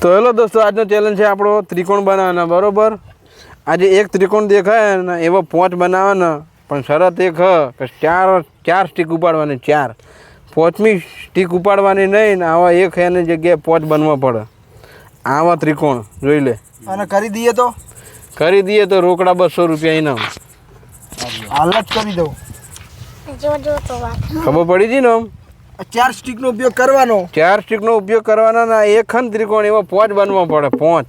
તો હેલો દોસ્તો આજનો ચેલેન્જ છે આપણો ત્રિકોણ બનાવવાનો બરોબર? આજે એક ત્રિકોણ દેખાય ને એવો પોંચ બનાવવાનો પણ શરત એક હ કે ચાર ચાર સ્ટીક ઉપાડવાની ચાર. પોચમી સ્ટીક ઉપાડવાની નહીં ને આવા એક એની જગ્યાએ પોંચ બનવા પડે. આવા ત્રિકોણ જોઈ લે. અને કરી દઈએ તો? કરી દઈએ તો રોકડા બસો રૂપિયા ઇનામ. હાલ જ કરી દઉં. જો જો તો વાત. ખબર પડી હતી ને આમ? ચાર સ્ટીકનો ઉપયોગ કરવાનો. ચાર સ્ટીકનો ઉપયોગ કરવાના ના એક ખન ત્રિકોણ એવો પોંચ બનવા પડે પોંચ.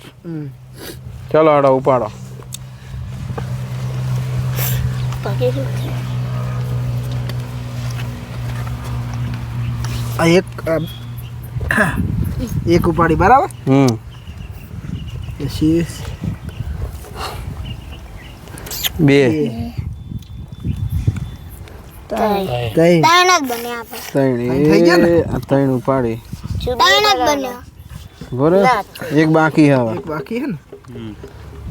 ચલો હડો ઉપાડો? આ એક એક ઉપાડી બરાબર? હમ. પછી બે. ત્રણ. ત્રણ. ત્રણ. જ બન્યા ત્રણ. થઈ ગયા ને? આ ત્રણ ઉપાડી. ત્રણ જ બન્યા. બરોબર? એક બાકી હવે. એક બાકી છે ને?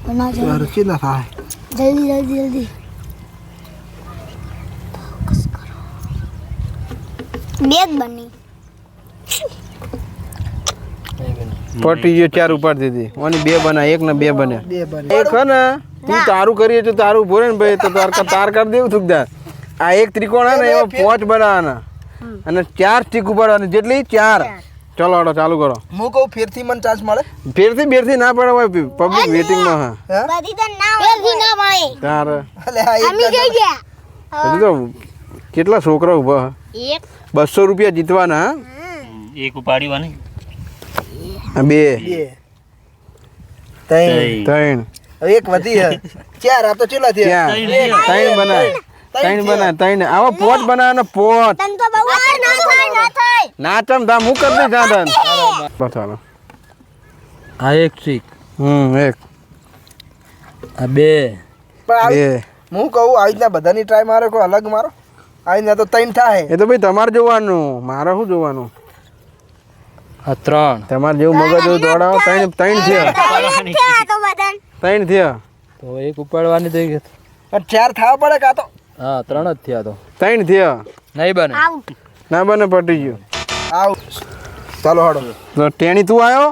બના કેટલા થાય? જલ્દી જલ્દી જલ્દી. બે જ બની. પટી ગયો ચાર ઉપાડી દીધી. ઓની બે બના એક ને બે બને બે બને એક હે ને? તું તારું કરીએ તો તારું ભોરે ને ભાઈ તો તાર તાર કરી દેવું થુકદાર આ એક ત્રિકોણ હે ને એમાં પોચ બનાવવાના અને ચાર સ્ટીક ઉપાડવાની જેટલી ચાર. ચલો આડો ચાલુ કરો. હું કહું ફેરથી મને ચાન્સ મળે? ફેરથી બેરથી ના પડે હોય પબ્લિક વેટિંગમાં હા. હા? બધી તો ના હોય ના મળે. તાર. અલે આ અમે જઈ ગયા તો કેટલા છોકરા ઊભા એક. બસો રૂપિયા જીતવાના એક ઉપાડી વાની બે. બે. ત્રણ. ત્રણ. એક વધી હે. ચાર આ તો ચેલા થયા? ત્રણ. બનાય. ત્રણ બના ત્રણ આવો પોટ બનાવવાના પોટ. તન તો બહુ ના થાય. ના થાય હું કરી દઈશ આ એક ચીક હમ એક. આ બે. બે. હું કહું આવી રીતના બધાની ટ્રાય મારો કોઈ અલગ મારો? આવી રીતના તો ત્રણ થાય. એ તો ભાઈ તમારે જોવાનું. મારે શું જોવાનું? આ ત્રણ. તમારે જેવું મગજ જેવું દોડાવો. ત્રણ ત્રણ થયા. ત્રણ થયા તો એક ઉપાડવાની થઈ એક ચાર થવા પડે કાં તો હા ત્રણ જ થયા તો. ત્રણ થયા? નહીં બને. ના બને પટી ગયું. આવ ચાલો હાડો. તો ટેણી તું આવ્યો?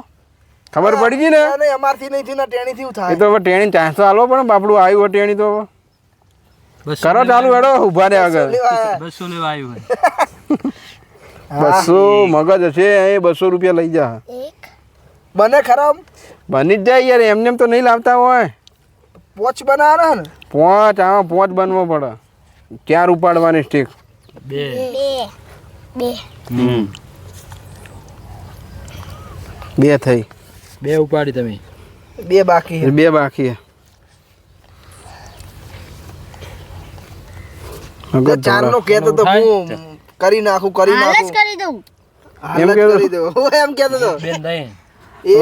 ખબર પડી ગઈ ને? નહીં અમારથી નહીં થયું ટેણી ટેણીથી થાય. એ તો હવે ટેણી ચાન્સ તો આલો પણ બાપડું આવ્યું હોય ટેણી તો હવે. કરો ચાલુ હેડો ઊભા રે આગળ. બસો લેવા આવ્યું બસો મગજ હશે એ બસો રૂપિયા લઈ જા. બને ખરાબ? બની જ જાય યાર એમને એમ તો નહીં લાવતા હોય. પોચ બનાવવાના ને? પોચ આમાં પોચ બનવો પડે. ચાર ઉપાડવાની સ્ટીક બે. બે. બે બે થઈ. બે ઉપાડી તમે. બે બાકી બે બાકી ચાર નો કેતો તો હું કરી નાખું કરી નાખું. કરી દઉં. એમ જ કરી દઉં. હું એમ કહેતો તો.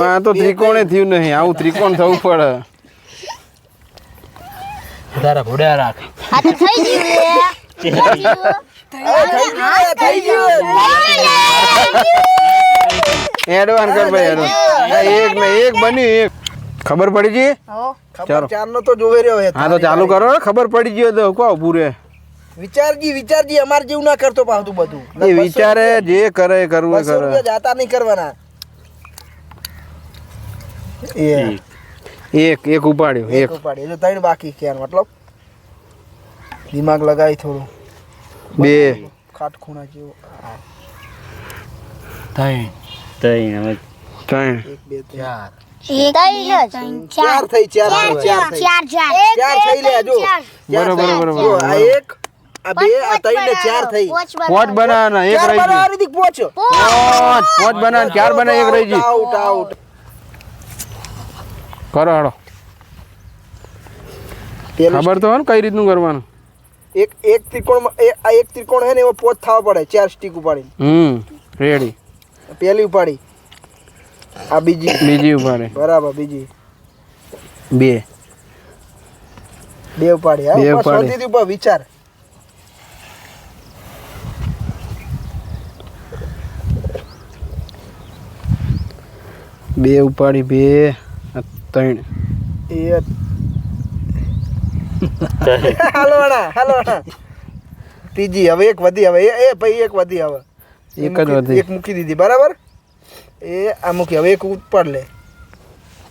આ ત્રિકોણે થયું નહીં. આવું ત્રિકોણ થવું પડે. તારા રાખ. આ તો થઈ ગયું થઈ ગયું. થઈ ગયું થઈ કર ભાઈ એડવાન્સ એક ને એક બન્યું એક ખબર પડી ગઈ? હો. ચાર નો તો જોવે રહ્યો હા તો ચાલુ કરો ખબર પડી ગયો તો કહો પૂરે વિચારજી વિચારજી અમાર જેવું ના કરતો પાવતું બધું. એ વિચારે જે કરે કરવું કરે. જાતા નહીં કરવાના. એ એક. એક ઉપાડ્યું એક. ઉપાડ્યો. એટલે ત્રણ બાકી ક્યાં મતલબ. દિમાગ લગાવી થોડું. બે. ખાટ ખૂણા જેવો. ત્રણ. ત્રણ બે ત્રણ. ચાર. એક ત્રણ ચાર. થઈ ચાર થઈ, ચાર ચાર. ચાર ચાર થઈ લે જો. બરોબર બરોબર આ એક આ બે આ ત્રણ ને ચાર થઈ. પોચ બનાવવાના એક રહી ગઈ હતી પોચ. પોચ. ચાર બના એક રહી ગઈ. આઉટ આઉટ કરો હાડો ખબર તો હોય ને કઈ રીતનું કરવાનું. એક એક ત્રિકોણ આ એક ત્રિકોણ હે ને એવો પોચ થવા પડે ચાર સ્ટીક ઉપાડી હમ રેડી પેલી ઉપાડી. આ બીજી. બીજી ઉપાડી. બરાબર બીજી. બે. બે ઉપાડી હા? બે ઉપાડી. ઉપર વિચાર. બે ઉપાડી બે ત્રણ. એ હાલો અણા હાલો અણા ત્રીજી હવે એક વધી હવે. એ- એ ભાઈ એક વધી હવે. એક જ વધી. એક મૂકી દીધી બરાબર? એ આ મૂકી હવે એક ઉપર લે.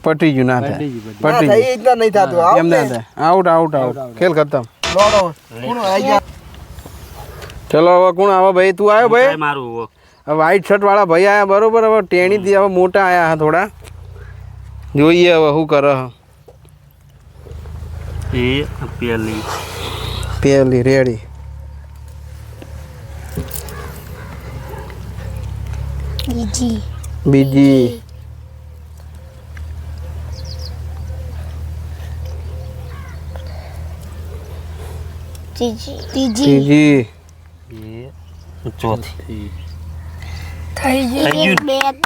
પટી ગયું ના થાય. પટી ગયું, એ રીતના નહીં થતું. એમ ના થાય. Out out out. ખેલ ખતમ. લોડો કોણ ગયા ચલો હવે કોણ આવે ભાઈ? તું આવ્યો ભાઈ? મારું. હવે વ્હાઈટ શર્ટ વાળા ભાઈ આયા બરોબર? હવે ટેણીથી હવે મોટા આયા હા થોડા. જોઈએ હવે શું કરે. હ. એ પેલી પેલી રેડી બીજી. બીજી. ત્રીજી. ચોથી.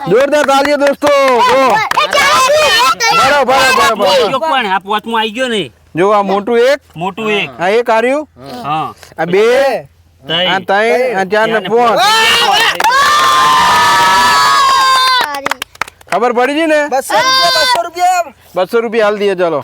જોરદાર તાલીઓ દોસ્તો બરાબર બરાબર પણ આ પોચમાં આવી ગયો ને. જો આ મોટું એક? મોટું એક. આ એક આર્યું? હા. આ બે? આ ત્રણ આ ચાર ને પાંચ ખબર પડી ગઈ ને? બસો રૂપિયા બસો રૂપિયા. હાલ દઈએ ચલો.